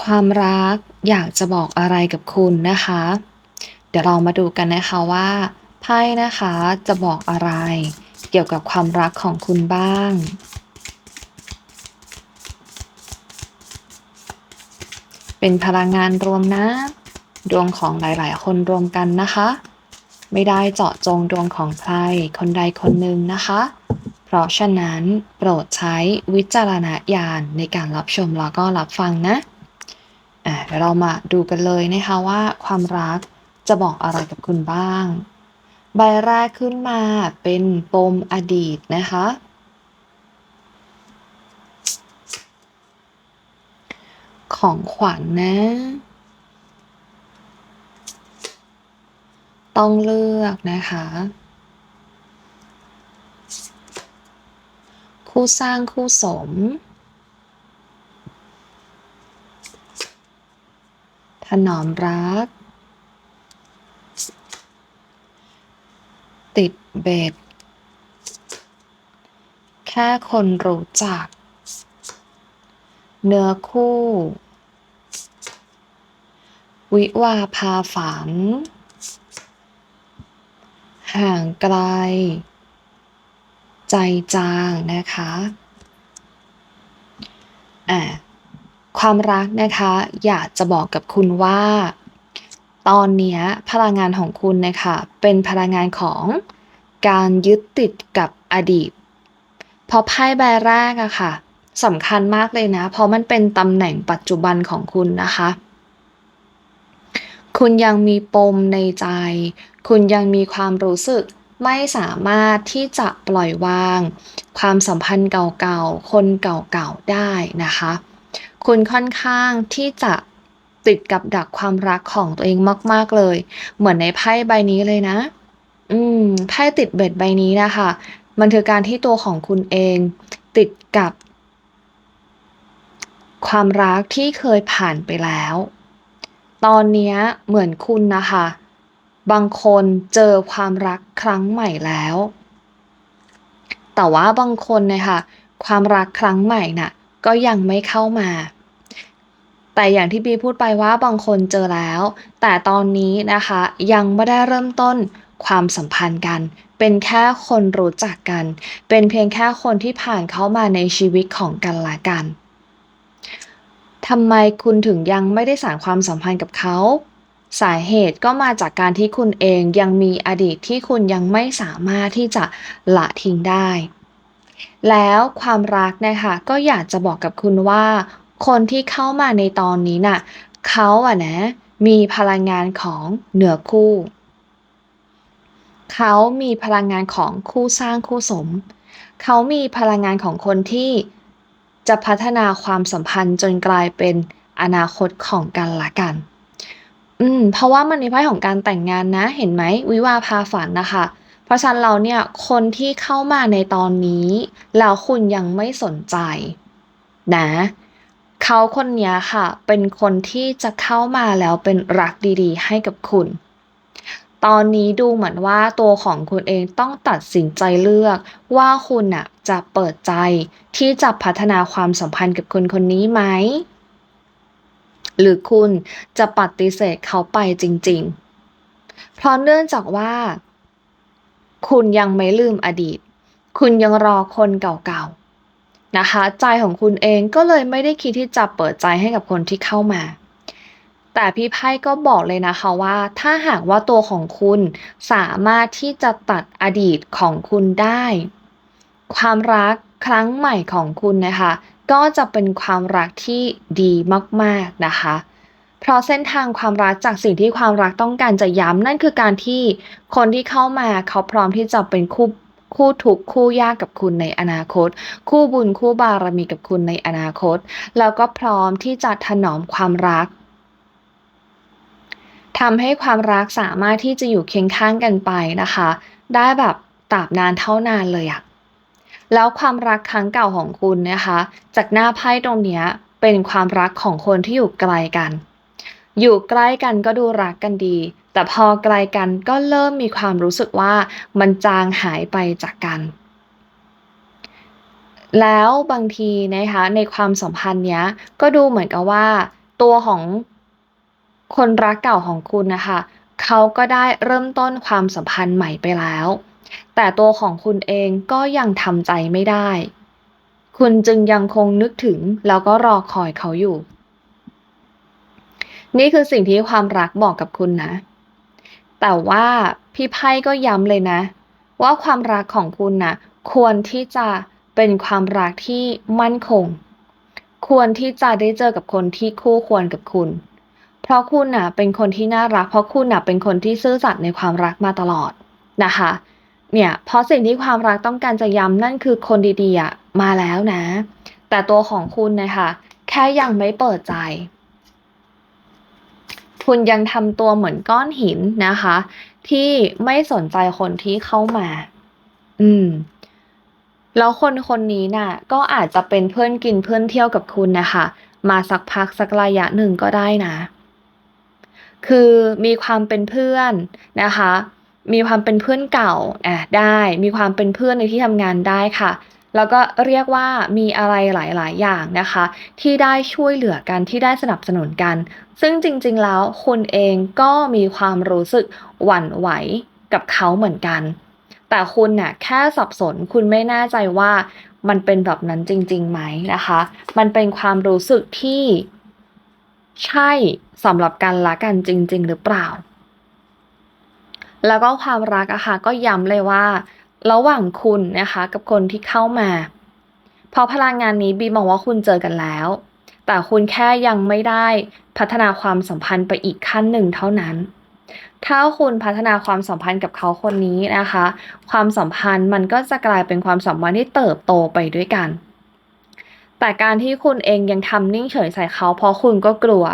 ความรักอยากจะบอกอะไรกับคุณนะคะ เดี๋ยวเรามาดูกันนะคะว่าไพ่นะคะจะบอกอะไร เกี่ยวกับความรักของคุณบ้าง เป็นพลังงานรวมนะ ดวงของหลาย ๆ คนรวมกันนะคะ ไม่ได้เจาะจงดวงของใครคนใดคนหนึ่งนะคะ เพราะฉะนั้นโปรดใช้วิจารณญาณในการรับชมแล้วก็รับฟังนะ อะเดี๋ยวเรามาดูกันเลยนะคะว่าความรักจะบอกอะไรกับคุณบ้าง ใบแรกขึ้นมาเป็นปมอดีตนะคะ ของขวัญนนะ ต้องเลือกนะคะ คู่สร้างคู่สม ถนอมรัก ติดเบ็ด แค่คนรู้จัก เนื้อคู่ วิวาพาฝัน ห่างไกล ใจจางนะคะ อ่า ความรักนะคะ อยากจะบอกกับคุณว่า ตอนนี้พลังงานของคุณนะคะเป็นพลังงานของการยึดติดกับอดีตพราะไพ่ใบแรกอะค่ะสำคัญมากเลยนะ เพราะมันเป็นตำแหน่งปัจจุบันของคุณนะคะ คุณยังมีปมในใจ คุณยังมีความรู้สึกไม่สามารถที่จะปล่อยวาง ความสัมพันธ์เก่าๆ คนเก่าๆ ได้นะคะ คุณค่อนข้างที่จะติดกับดักความรักของตัวเองมาก ๆเลย เหมือนในไพ่ใบนี้เลยนะ อืมไพ่ติดเบ็ดใบนี้นะคะ มันคือการที่ตัวของคุณเอง ติดกับ ความรักที่เคยผ่านไปแล้ว ตอนนี้เหมือนคุณนะคะ บางคนเจอความรักครั้งใหม่แล้ว แต่ว่าบางคนเนี่ยค่ะ ความรักครั้งใหม่น่ะ ก็ยังไม่เข้ามา แต่อย่างที่บีพูดไปว่าบางคนเจอแล้ว แต่ตอนนี้นะคะยังไม่ได้เริ่มต้นความสัมพันธ์กัน เป็นแค่คนรู้จักกัน เป็นเพียงแค่คนที่ผ่านเข้ามาในชีวิตของกันและกันทำไมคุณถึงยังไม่ได้สานความสัมพันธ์กับเขาสาเหตุก็มาจากการที่คุณเองยังมีอดีตที่คุณยังไม่สามารถที่จะละทิ้งได้ แล้วความรักนะคะก็อยากจะบอกกับคุณว่า คนที่เข้ามาในตอนนี้น่ะเขาอะนะ มีพลังงานของเหนือคู่ เขามีพลังงานของคู่สร้างคู่สม เขามีพลังงานของคนที่จะพัฒนาความสัมพันธ์จนกลายเป็นอนาคตของกันละกัน อืม เพราะว่ามันมีไพ่ของการแต่งงานนะ เห็นไหมวิวาพาฝันนะคะ เพราะฉะนั้นเราเนี่ยคนที่เข้ามาในตอนนี้ แล้วคุณยังไม่สนใจ นะ เขาคนนี้ค่ะ เป็นคนที่จะเข้ามาแล้วเป็นรักดีๆ ให้กับคุณ ตอนนี้ดูเหมือนว่าตัวของคุณเองต้องตัดสินใจเลือกว่าคุณน่ะจะเปิดใจที่จะพัฒนาความสัมพันธ์กับคนคนนี้ไหม หรือคุณจะปฏิเสธเขาไปจริง ๆ เพราะเนื่องจากว่า คุณยังไม่ลืมอดีต คุณยังรอคนเก่าๆ นะคะ ใจของคุณเองก็เลยไม่ได้คิดที่จะเปิดใจให้กับคนที่เข้ามา แต่พี่ไพ่ก็บอกเลยนะคะว่า ถ้าหากว่าตัวของคุณสามารถที่จะตัดอดีตของคุณได้ ความรักครั้งใหม่ของคุณนะคะ ก็จะเป็นความรักที่ดีมากๆนะคะ เพราะเส้นทางความรักจากสิ่งที่ความรักต้องการจะย้ำนั่นคือการที่คนที่เข้ามาเขาพร้อมที่จะเป็นคู่ คู่ทุกคู่ยากกับคุณในอนาคต คู่บุญคู่บารมีกับคุณในอนาคต แล้วก็พร้อมที่จะถนอมความรักทำให้ความรักสามารถที่จะอยู่เคียงข้างกันไปนะคะ ได้แบบตราบนานเท่านานเลยอะแล้วความรักครั้งเก่าของคุณนะคะ จากหน้าไพ่ตรงเนี้ยเป็นความรักของคนที่อยู่ไกลกัน อยู่ใกล้กันก็ดูรักกันดี แต่พอไกลกันก็เริ่มมีความรู้สึกว่ามันจางหายไปจากกัน แล้วบางทีนะคะในความสัมพันธ์เนี้ยก็ดูเหมือนกับว่า ตัวของคนรักเก่าของคุณนะคะเขาก็ได้เริ่มต้นความสัมพันธ์ใหม่ไปแล้ว แต่ตัวของคุณเองก็ยังทำใจไม่ได้ คุณจึงยังคงนึกถึงแล้วก็รอคอยเขาอยู่ นี่คือสิ่งที่ความรักบอกกับคุณนะ แต่ว่าพี่ไพ่ก็ย้ำเลยนะ ว่าความรักของคุณนะ่ะ ควรที่จะเป็นความรักที่มั่นคง ควรที่จะได้เจอกับคนที่คู่ควรกับคุณ เพราะคุณน่ะ เป็นคนที่น่ารัก เพราะคุณน่ะ เป็นคนที่ซื่อสัตย์ในความรักมาตลอดนะคะ เนี่ย เพราะสิ่งที่ความรักต้องการจะย้ำนั่นคือคนดีๆมาแล้วนะ แต่ตัวของคุณนะคะแค่ยังไม่เปิดใจ คุณยังทำตัวเหมือนก้อนหินนะคะ ที่ไม่สนใจคนที่เข้ามา อืม แล้วคนคนนี้น่ะ ก็อาจจะเป็นเพื่อนกินเพื่อนเที่ยวกับคุณนะคะ มาสักพักสักระยะหนึ่งก็ได้นะ คือมีความเป็นเพื่อนนะคะ มีความเป็นเพื่อนเก่าอะได้ มีความเป็นเพื่อนในที่ทำงานได้ค่ะ แล้วก็เรียกว่ามีอะไรหลาย ๆ อย่างนะคะ ที่ได้ช่วยเหลือกันที่ได้สนับสนุนกัน ซึ่งจริง ๆ แล้วคุณเองก็มีความรู้สึกหวั่นไหวกับเขาเหมือนกัน แต่คุณน่ะแค่สับสนคุณไม่แน่ใจว่ามันเป็นแบบนั้นจริง ๆ ไหมนะคะ มันเป็นความรู้สึกที่ใช่สำหรับกันละกันจริง ๆ หรือเปล่า แล้วก็ความรักอะค่ะก็ย้ำเลยว่า ระหว่างคุณนะคะกับคนที่เข้ามาพราะพลังงานนี้บีมองว่าคุณเจอกันแล้ว แต่คุณแค่ยังไม่ได้พัฒนาความสัมพันธ์ไปอีกขั้นหนึ่งเท่านั้น ถ้าคุณพัฒนาความสัมพันธ์กับเขาคนนี้นะคะ ความสัมพันธ์มันก็จะกลายเป็นความสัมพันธ์ที่เติบโตไปด้วยกันแต่การที่คุณเองยังทำนิ่งเฉยใส่เขาเพราะคุณก็กลัว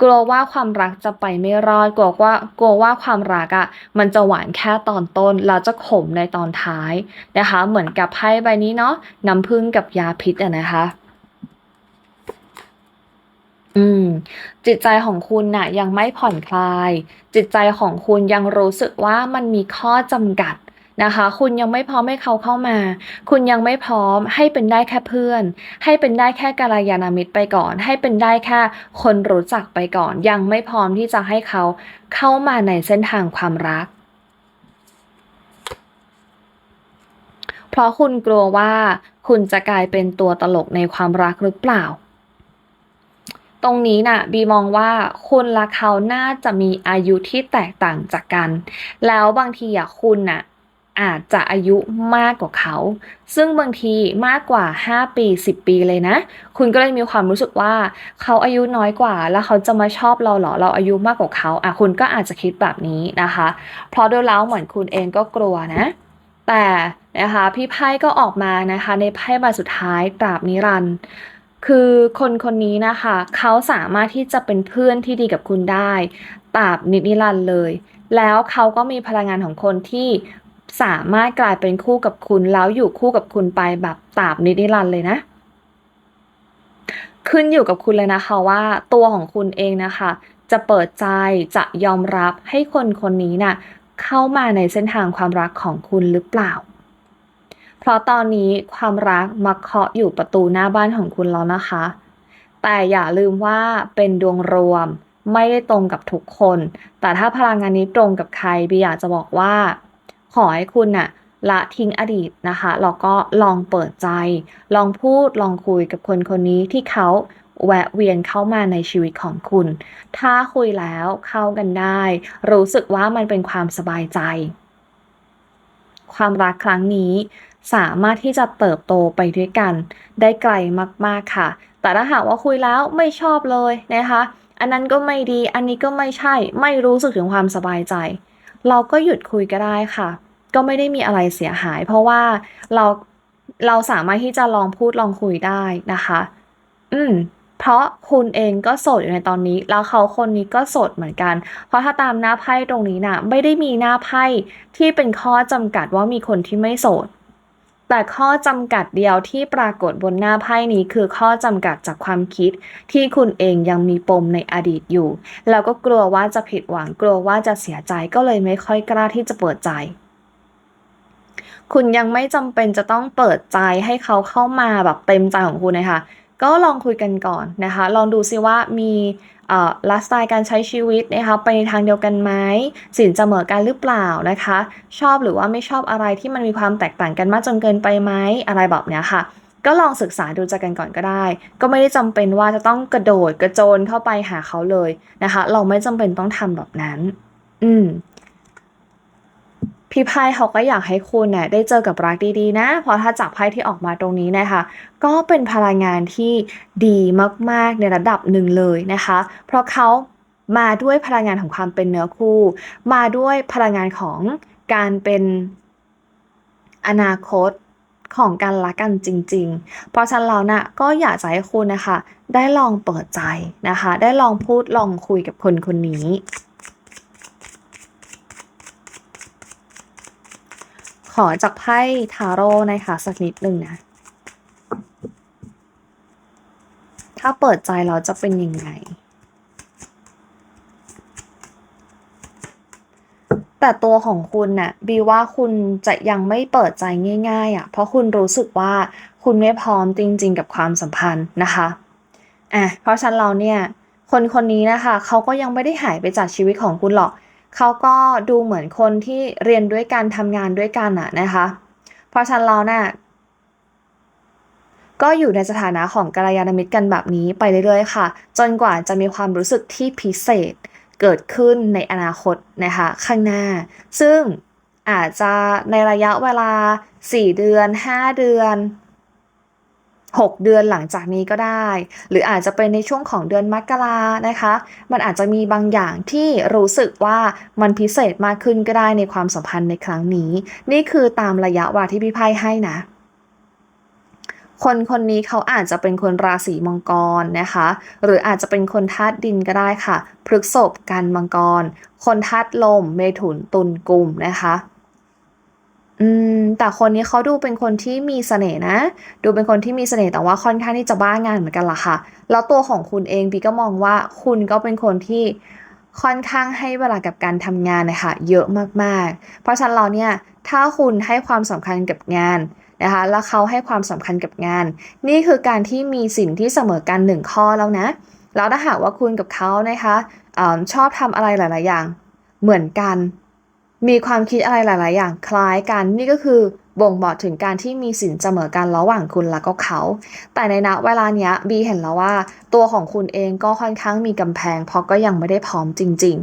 กลัวว่าความรักจะไปไม่รอด กลัวว่ากลัวว่าความรักอะ่ะมันจะหวานแค่ตอนต้นแล้วจะขมในตอนท้ายนะคะ เหมือนกับไพ่ใบนี้เนาะน้ำผึ้งกับยาพิษอะนะคะอืมจิตใจของคุณน่ะยังไม่ผ่อนคลาย จิตใจของคุณยังรู้สึกว่ามันมีข้อจำกัด นะคะ คุณยังไม่พร้อมให้เขาเข้ามา คุณยังไม่พร้อมให้เป็นได้แค่เพื่อน ให้เป็นได้แค่กาลยานามิตรไปก่อน ให้เป็นได้แค่คนรู้จักไปก่อน ยังไม่พร้อมที่จะให้เขาเข้ามาในเส้นทางความรัก เพราะคุณกลัวว่าคุณจะกลายเป็นตัวตลกในความรักหรือเปล่าตรงนี้นะ่ะบีมองว่าคุณและเขาน่าจะมีอายุที่แตกต่างจากกัน แล้วบางทีอะคุณน่ะ อาจจะอายุมากกว่าเขา ซึ่งบางทีมากกว่า 5 ปี 10 ปีเลยนะ คุณก็เลยมีความรู้สึกว่าเขาอายุน้อยกว่า แล้วเขาจะมาชอบเราเหรอ เราอายุมากกว่าเขาอะคุณก็อาจจะคิดแบบนี้นะคะ เพราะโดยแล้วเหมือนคุณเองก็กลัวนะ แต่นะคะพี่ไพ่ก็ออกมานะคะในไพ่ใบสุดท้ายตราบนิรันดร์คือคนคนนี้นะคะ เขาสามารถที่จะเป็นเพื่อนที่ดีกับคุณได้ตราบนิรันดร์เลย แล้วเขาก็มีพลังงานของคนที่ สามารถกลายเป็นคู่กับคุณแล้วอยู่คู่กับคุณไปแบบตราบนิรันดร์เลยนะ ขึ้นอยู่กับคุณเลยนะคะว่าตัวของคุณเองนะคะ จะเปิดใจจะยอมรับให้คนคนนี้นะ่ะเข้ามาในเส้นทางความรักของคุณหรือเปล่า เพราะตอนนี้ความรักมาเคาะอยู่ประตูหน้าบ้านของคุณแล้วนะคะ แต่อย่าลืมว่าเป็นดวงรวมไม่ได้ตรงกับทุกคน แต่ถ้าพลังงานนี้ตรงกับใครบีอยากจะบอกว่า ขอให้คุณน่ะละทิ้งอดีตนะคะแล้วก็ลองเปิดใจ ลองพูดลองคุยกับคนคนนี้ที่เขาแวะเวียนเข้ามาในชีวิตของคุณ ถ้าคุยแล้วเข้ากันได้ รู้สึกว่ามันเป็นความสบายใจ ความรักครั้งนี้สามารถที่จะเติบโตไปด้วยกัน ได้ไกลมากๆค่ะ แต่ถ้าหากว่าคุยแล้วไม่ชอบเลยนะคะ อันนั้นก็ไม่ดี อันนี้ก็ไม่ใช่ ไม่รู้สึกถึงความสบายใจ เราก็หยุดคุยก็ได้ค่ะ ก็ไม่ได้มีอะไรเสียหาย เพราะว่าเราเราสามารถที่จะลองพูดลองคุยได้นะคะ อืมเพราะคุณเองก็โสดอยู่ในตอนนี้ แล้วเขาคนนี้ก็โสดเหมือนกัน เพราะถ้าตามหน้าไพ่ตรงนี้นะ่ะ ไม่ได้มีหน้าไพ่ที่เป็นข้อจำกัดว่ามีคนที่ไม่โสด แต่ข้อจำกัดเดียวที่ปรากฏบนหน้าไพ่นี้คือข้อจำกัดจากความคิด ที่คุณเองยังมีปมในอดีตอยู่ แล้วก็กลัวว่าจะผิดหวังกลัวว่าจะเสียใจก็เลยไม่ค่อยกล้าที่จะเปิดใจคุณยังไม่จำเป็นจะต้องเปิดใจให้เขาเข้ามาแบบเต็มใจของคุณนะคะ ก็ลองคุยกันก่อนนะคะ ลองดูซิว่ามี ไลฟ์สไตล์การใช้ชีวิตนะคะไปในทางเดียวกันไหมสินเสมอกันหรือเปล่านะคะ ชอบหรือว่าไม่ชอบอะไรที่มันมีความแตกต่างกันมากจนเกินไปไหมอะไรแบบเนี้ยค่ะก็ลองศึกษาดูใจกันก่อนก็ได้ ก็ไม่ได้จำเป็นว่าจะต้องกระโดดกระโจนเข้าไปหาเขาเลยนะคะ เราไม่จำเป็นต้องทำแบบนั้น อืม พี่ไพ่เขาก็อยากให้คุณเนี่ยได้เจอกับรักดีๆ นะ เพราะถ้าจากไพ่ที่ออกมาตรงนี้นะคะ ก็เป็นพลังงานที่ดีมากๆในระดับหนึ่งเลยนะคะ เพราะเขามาด้วยพลังงานของความเป็นเนื้อคู่ มาด้วยพลังงานของการเป็นอนาคตของกันและกันจริง ๆ เพราะฉะนั้นแล้วนะก็อยากจะให้คุณนะคะ ได้ลองเปิดใจนะคะ ได้ลองพูดลองคุยกับคนคนนี้ ขอจากไพ่ทาโร่นะคะสักนิดหนึ่งนะ ถ้าเปิดใจเราจะเป็นยังไง แต่ตัวของคุณน่ะบีว่าคุณจะยังไม่เปิดใจง่าย ๆอะ เพราะคุณรู้สึกว่าคุณไม่พร้อมจริง ๆ กับความสัมพันธ์นะคะอะเพราะฉะนั้นเราเนี่ย คนคนนี้นะคะ เขาก็ยังไม่ได้หายไปจากชีวิตของคุณหรอก เขาก็ดูเหมือนคนที่เรียนด้วยกันทำงานด้วยกันอะนะคะ เพราะฉะนั้นเราเนี่ยก็อยู่ในสถานะของกัลยาณมิตรกันแบบนี้ไปเรื่อยๆค่ะ จนกว่าจะมีความรู้สึกที่พิเศษเกิดขึ้นในอนาคตนะคะข้างหน้า ซึ่งอาจจะในระยะเวลา 4 เดือน 5 เดือน 6 เดือนหลังจากนี้ก็ได้ หรืออาจจะเป็นในช่วงของเดือนมกรานะคะ มันอาจจะมีบางอย่างที่รู้สึกว่ามันพิเศษมากขึ้นก็ได้ในความสัมพันธ์ในครั้งนี้ นี่คือตามระยะเวลาที่พี่ไพ่ให้นะ คนคนนี้เขาอาจจะเป็นคนราศีมังกรนะคะ หรืออาจจะเป็นคนธาตุดินก็ได้ค่ะพฤกษภกันมังกร คนธาตุลม เมถุนตุลกุมนะคะ อืม แต่คนนี้เขาดูเป็นคนที่มีเสน่ห์นะ ดูเป็นคนที่มีเสน่ห์แต่ว่าค่อนข้างที่จะบ้างานเหมือนกันล่ะค่ะ แล้วตัวของคุณเองบีก็มองว่าคุณก็เป็นคนที่ค่อนข้างให้เวลากับการทำงานนะคะเยอะมากๆ เพราะฉะนั้นเราเนี่ยถ้าคุณให้ความสำคัญกับงานนะคะแล้วเขาให้ความสำคัญกับงาน นี่คือการที่มีสิ่งที่เสมอกันหนึ่งข้อแล้วนะ แล้วถ้าหากว่าคุณกับเขานะคะออชอบทำอะไรหลาย ๆ อย่างเหมือนกัน มีความคิดอะไรหลาย ๆ อย่างคล้ายกันนี่ก็คือบ่งบอกถึงการที่มีสินเสมอกันระหว่างคุณและก็เขา แต่ในณเวลาเนี้ยบีเห็นแล้วว่า ตัวของคุณเองก็ค่อนข้างมีกำแพง เพราะก็ยังไม่ได้พร้อมจริง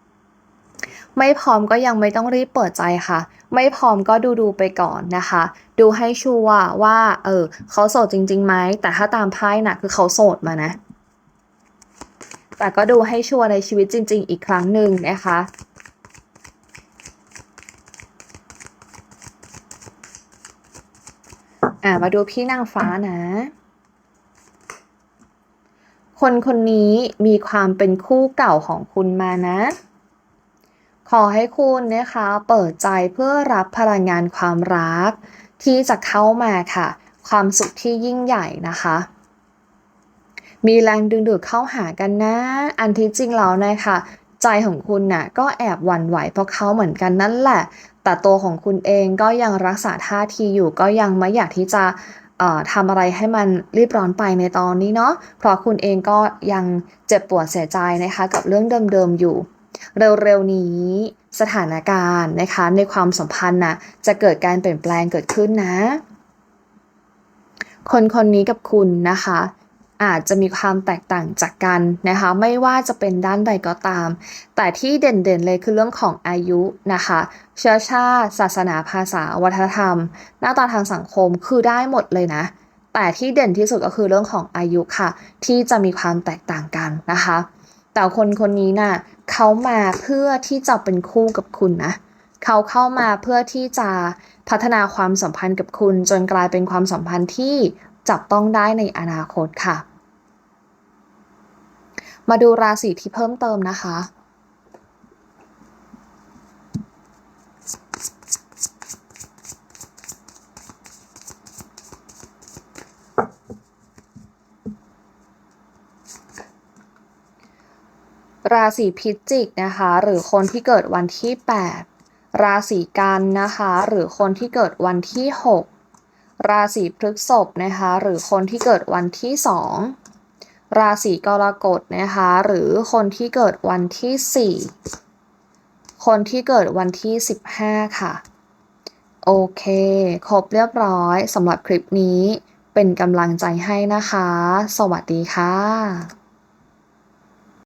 ๆ ไม่พร้อมก็ยังไม่ต้องรีบเปิดใจค่ะ ไม่พร้อมก็ดูดูไปก่อนนะคะ ดูให้ชัวร์ว่า เออเขาโสดจริงๆไหมแต่ถ้าตามไพ่น่ะคือเขาโสดมานะ แต่ก็ดูให้ชัวร์ในชีวิตจริง ๆ อีกครั้งหนึ่งนะคะ อ่ามาดูพี่นางฟ้านะ คนคนนี้มีความเป็นคู่เก่าของคุณมานะ ขอให้คุณนะคะ เปิดใจเพื่อรับพลังงานความรัก ที่จะเข้ามาค่ะ ความสุขที่ยิ่งใหญ่นะคะมีแรงดึงดูดเข้าหากันนะ อันที่จริงแล้วนะคะ ใจของคุณน่ะก็แอบหวั่นไหวเพราะเขาเหมือนกันนั่นแหละ แต่ตัวของคุณเองก็ยังรักษาท่าทีอยู่ก็ยังไม่อยากที่จะทำอะไรให้มันรีบร้อนไปในตอนนี้เนาะเพราะคุณเองก็ยังเจ็บปวดเสียใจนะคะกับเรื่องเดิมๆอยู่ เร็วๆนี้สถานการณ์นะคะในความสัมพันธ์นะจะเกิดการเปลี่ยนแปลงเกิดขึ้นนะ คนคนนี้กับคุณนะคะ อาจจะมีความแตกต่างจากกันนะคะ ไม่ว่าจะเป็นด้านใดก็ตาม แต่ที่เด่นๆเลยคือเรื่องของอายุนะคะ เชื้อชาติ ศาสนาภาษา วัฒนธรรม หน้าตาทางสังคมคือได้หมดเลยนะ แต่ที่เด่นที่สุดก็คือเรื่องของอายุค่ะ ที่จะมีความแตกต่างกันนะคะ แต่คนคนนี้น่ะเขามาเพื่อที่จะเป็นคู่กับคุณนะเขาเข้ามาเพื่อที่จะพัฒนาความสัมพันธ์กับคุณจนกลายเป็นความสัมพันธ์ที่ จับต้องได้ในอนาคตค่ะ มาดูราศีที่เพิ่มเติมนะคะราศีพิจิกนะคะ หรือคนที่เกิดวันที่ 8 ราศีกันนะคะ หรือคนที่เกิดวันที่ 6 ราศีพฤษภนะคะ หรือคนที่เกิดวันที่2ราศีกรกฎนะคะ หรือคนที่เกิดวันที่4คนที่เกิดวันที่15ค่ะ โอเค ครบเรียบร้อยสำหรับคลิปนี้เป็นกำลังใจให้นะคะ สวัสดีค่ะ